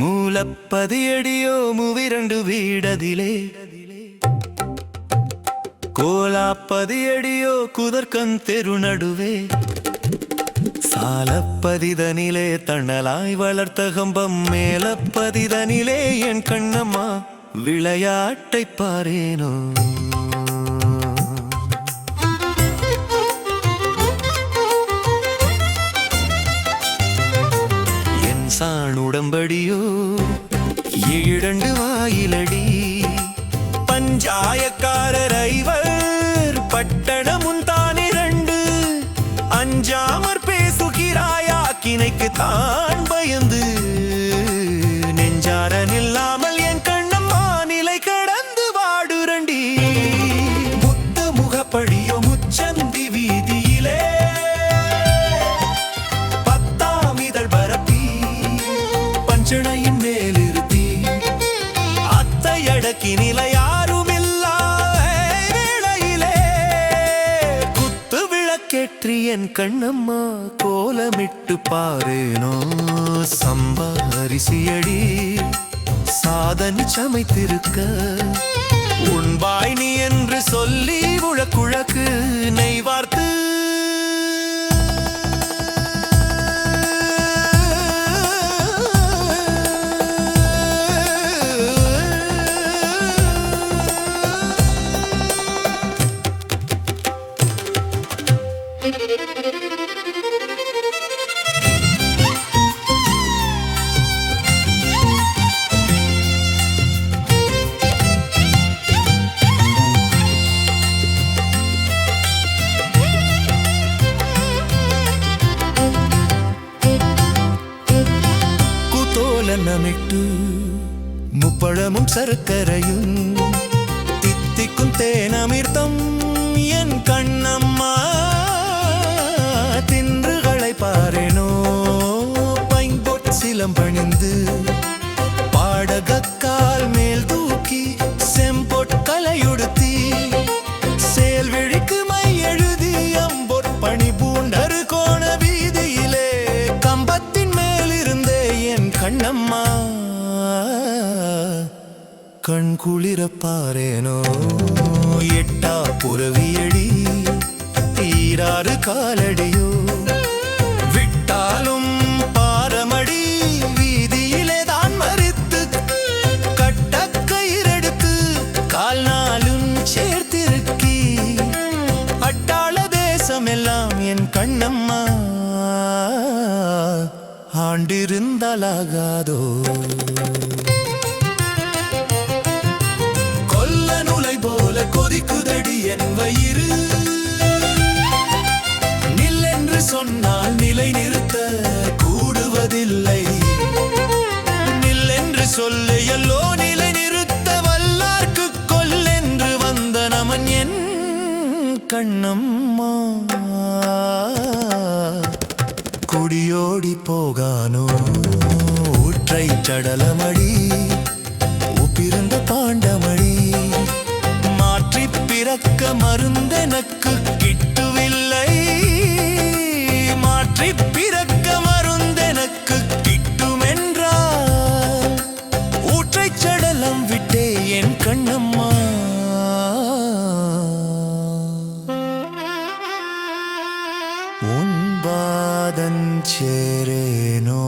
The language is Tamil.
മൂലപ്പതിയടിയോ മൂവിരണ്ടു വീടതിലേ കോലാപ്പതിയടിയോ കുതർക്കം തെരുനടുവേ സാലപ്പതിതനിലെ തണലായി വളർത്ത കമ്പം മേലപ്പതിതനിലെ എൻ കണ്ണമ്മ വിളയാട്ടை ஈழண்டு வாயிலடி. பஞ்சாயக்காரர் ஐவர் பட்டணமும் தான் இரண்டு அஞ்சாமற் பேசுகிறாயா கிணைக்கு தான் பயந்து. அத்தை யாரும் வேளையிலே. குத்து விளக்கேற்றி என் கண்ணம்மா கோலமிட்டு பாரேனோ சம்பா அரிசியடி. சமைத்திருக்க. உண்பாய் நீ என்று சொல்லி உழக்குழக்கு நெய் മുപ്പഴമും ശർക്കരയും തിത്തിക്കും തേനമീർത്തം എൻ കണ്ണമ്മ நின்றது பாடகக்கால் மேல் தூக்கி செம்பொட் கலையுடுத்தி செயல்விழிக்கு மை எழுதி அம்பொற் பணி பூண்டரு கோண வீதியிலே கம்பத்தின் மேலிருந்தே என் கண்ணம்மா கண் குளிரப்பாரேனோ எட்டா புறவியடி ஈராறு காலடியோ எல்லாம் என் கண்ணம்மா. ஆண்டிருந்தாலாகாதோ. கொல்ல நுலை போல கொதிக்குதடி என் வயிறு. நில்லென்று சொன்னால் நிலை நிறுத்த கூடுவதில்லை. நில்லென்று சொல்ல எல்லோ கண்ணம்மா. குடியோடி போகானோ ஊற்றை சடலமடி உப்பிருந்த பாண்டமடி மாற்றி பிறக்க மருந்தெனக்கு கிட்டுவில்லை. மாற்றி பிறக்க மருந்தெனக்கு கிட்டுமென்றால் ஊற்றை சடலம் விட்டே என் கண்ணம்மா. உன் பாதம் செரேனோ